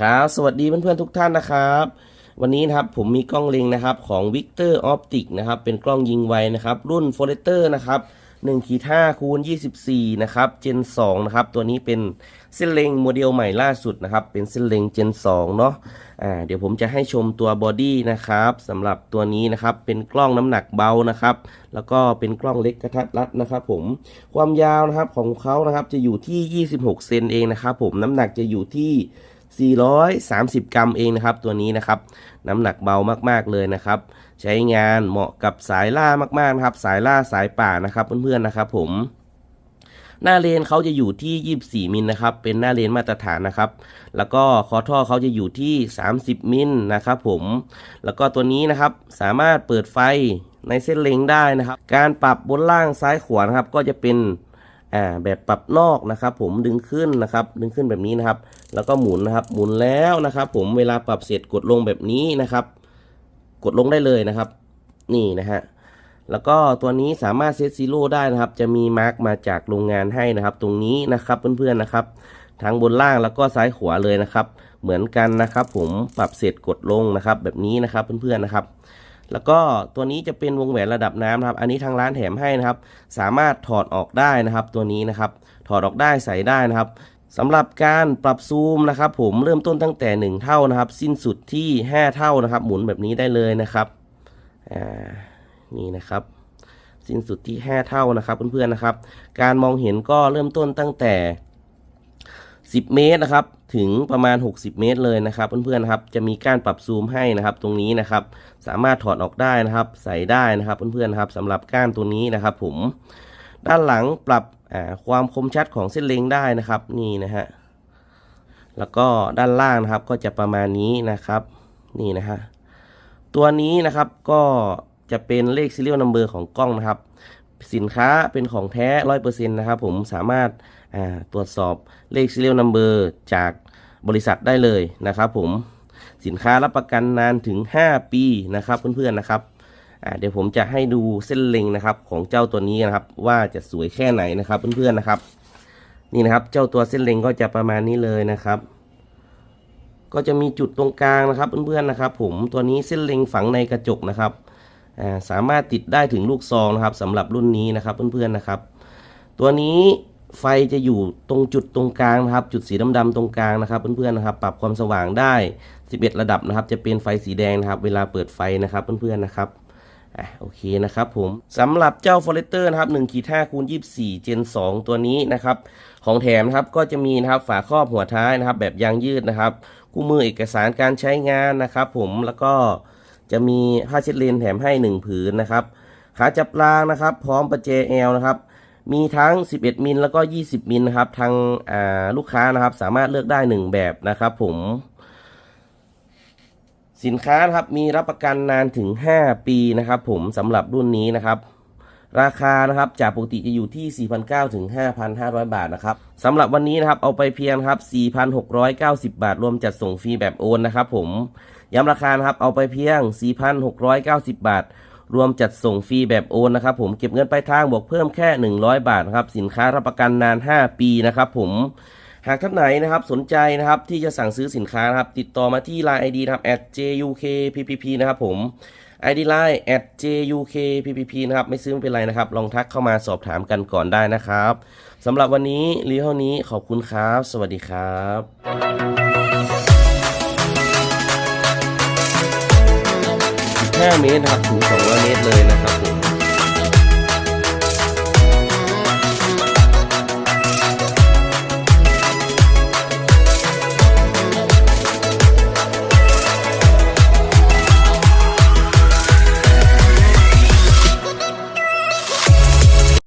ครับสวัสดีเพื่อนๆทุกท่านนะครับ วันนี้นะครับผมมีกล้องเล็งนะครับของ Victor Optic นะครับเป็นกล้องยิงไวนะครับรุ่น f o r e s t e r นะครับ1ขีด5คูณ24นะครับ Gen 2นะครับตัวนี้เป็นเส้นเล็งโมเดลใหม่ล่าสุดนะครับเป็นเส้นเล็ง Gen 2เนาะอ่าเดี๋ยวผมจะให้ชมตัวบอดี้นะครับสำหรับตัวนี้นะครับเป็นกล้องน้ำหนักเบานะครับแล้วก็เป็นกล้องเล็กกระทัดรัดนะครับผมความยาวนะครับของเขานะครับจะอยู่ที่ 26 เซนเองนะครับผมน้ำหนักจะอยู่ที่ 430 กรัมเองนะครับ ตัวนี้นะครับ น้ำหนักเบามากๆเลยนะครับ ใช้งานเหมาะกับสายล่ามากๆนะครับ สายล่าสายป่านะครับเพื่อนๆนะครับ ผม หน้าเลนเขาจะอยู่ที่ 24 มิลนะครับ เป็นหน้าเลนมาตรฐานนะครับ แล้วก็คอท่อเขาจะอยู่ที่ 30 มิลนะครับ ผม แล้วก็ตัวนี้นะครับ สามารถเปิดไฟในเส้นเล็งได้นะครับ การปรับบนล่างซ้ายขวานะครับ ก็จะเป็น อ่าแบบปรับนอกนะครับ ผมดึงขึ้นนะครับ ดึงขึ้นแบบนี้นะครับ แล้วก็หมุนนะครับ หมุนแล้วนะครับ ผมเวลาปรับเสร็จกดลงแบบนี้นะครับ กดลงได้เลยนะครับ นี่นะฮะแล้วก็ตัวนี้สามารถเซตซีโร่ได้นะครับ จะมีมาร์กมาจากโรงงานให้นะครับ ตรงนี้นะครับเพื่อนๆนะครับทั้งบนล่างแล้วก็ซ้ายขวาเลยนะครับ เหมือนกันนะครับ ผมปรับเสร็จกดลงนะครับ แบบนี้นะครับเพื่อนๆนะครับ แล้วก็ตัวนี้จะเป็นวงแหวนระดับน้ำนะครับ อันนี้ทางร้านแถมให้นะครับ สามารถถอดออกได้นะครับ ตัวนี้นะครับ ถอดออกได้ใส่ได้นะครับสำหรับการปรับซูมนะครับ ผมเริ่มต้นตั้งแต่ 1 เท่านะครับ สิ้นสุดที่ 5 เท่านะครับ หมุนแบบนี้ได้เลยนะครับอ่านี่นะครับ สิ้นสุดที่ 5 เท่านะครับเพื่อนๆนะครับ การมองเห็นก็เริ่มต้นตั้งแต่ 10 เมตรนะครับถึงประมาณ 60 เมตรเลยนะครับเพื่อนๆนะครับจะมีการปรับซูมให้นะครับตรงนี้นะครับสามารถถอดออกได้นะครับ ใส่ได้นะครับเพื่อนๆนะครับสำหรับก้านตัวนี้นะครับ ผมด้านหลังปรับความคมชัดของเส้นเล็งได้นะครับนี่นะฮะแล้วก็ด้านล่างนะครับก็จะประมาณนี้นะครับนี่นะฮะตัวนี้นะครับก็จะเป็นเลข serial number ของกล้องนะครับ สินค้าเป็นของแท้ร้อยเปอร์เซ็นต์นะครับผมสามารถตรวจสอบเลข serial number จากบริษัทได้เลยนะครับผมสินค้ารับประกันนานถึง 5 ปีนะครับเพื่อนๆนะครับเดี๋ยวผมจะให้ดูเส้นเล็งนะครับของเจ้าตัวนี้นะครับว่าจะสวยแค่ไหนนะครับเพื่อนๆนะครับ นี่นะครับเจ้าตัวเส้นเล็งก็จะประมาณนี้เลยนะครับ ก็จะมีจุดตรงกลางนะครับเพื่อนๆนะครับ ผมตัวนี้เส้นเล็งฝังในกระจกนะครับ สามารถติดได้ถึงลูกซองนะครับสำหรับรุ่นนี้นะครับเพื่อนๆนะครับ ตัวนี้ไฟจะอยู่ตรงจุดตรงกลางนะครับ จุดสีดำๆตรงกลางนะครับเพื่อนๆนะครับ ปรับความสว่างได้ 11 ระดับนะครับ จะเป็นไฟสีแดงนะครับ เวลาเปิดไฟนะครับเพื่อนๆนะครับอะโอเคนะครับผมสำหรับเจ้า f o r e s t e r นะครับ1ขีด5คูณ24 Gen 2 ตัวนี้นะครับ ของแถมนะครับก็จะมีนะครับฝาครอบหัวท้ายนะครับ แบบยางยืดนะครับคู่มือเอกสารการใช้งานนะครับ ผมแล้วก็ จะมีผ้าเช็ดเลนแถมให้ 1 ผืนนะครับขาจับรางนะครับ พร้อมประแจแอลนะครับ มีทั้ง 11 มิลแล้วก็ 20 มิลนะครับทางลูกค้านะครับ สามารถเลือกได้ 1 แบบนะครับ ผม สินค้านะครับมีรับประกันนานถึง 5 ปีนะครับ ผมสำหรับรุ่นนี้นะครับ ราคานะครับจากปกติจะอยู่ที่ 4,900 ถึง 5,500 บาทนะครับสำหรับวันนี้นะครับเอาไปเพียงครับ 4,690 บาท รวมจัดส่งฟรีแบบโอนนะครับผมย้ำราคานะครับเอาไปเพียง 4,690 บาท รวมจัดส่งฟรีแบบโอนนะครับผมเก็บเงินปลายทางบวกเพิ่มแค่ 100 บาทครับสินค้ารับประกันนาน 5 ปีนะครับผมหากท่านไหนนะครับสนใจนะครับที่จะสั่งซื้อสินค้านะครับติดต่อมาที่ Line ID นะครับ @jukppp นะครับผม ID Line @jukppp นะครับ ไม่ซื้อไม่เป็นไรนะครับ ลองทักเข้ามาสอบถามกันก่อนได้นะครับสำหรับวันนี้รีเท่านี้ขอบคุณครับ สวัสดีครับ5เมตรนะครับถึง200เมตรเลยนะครับผม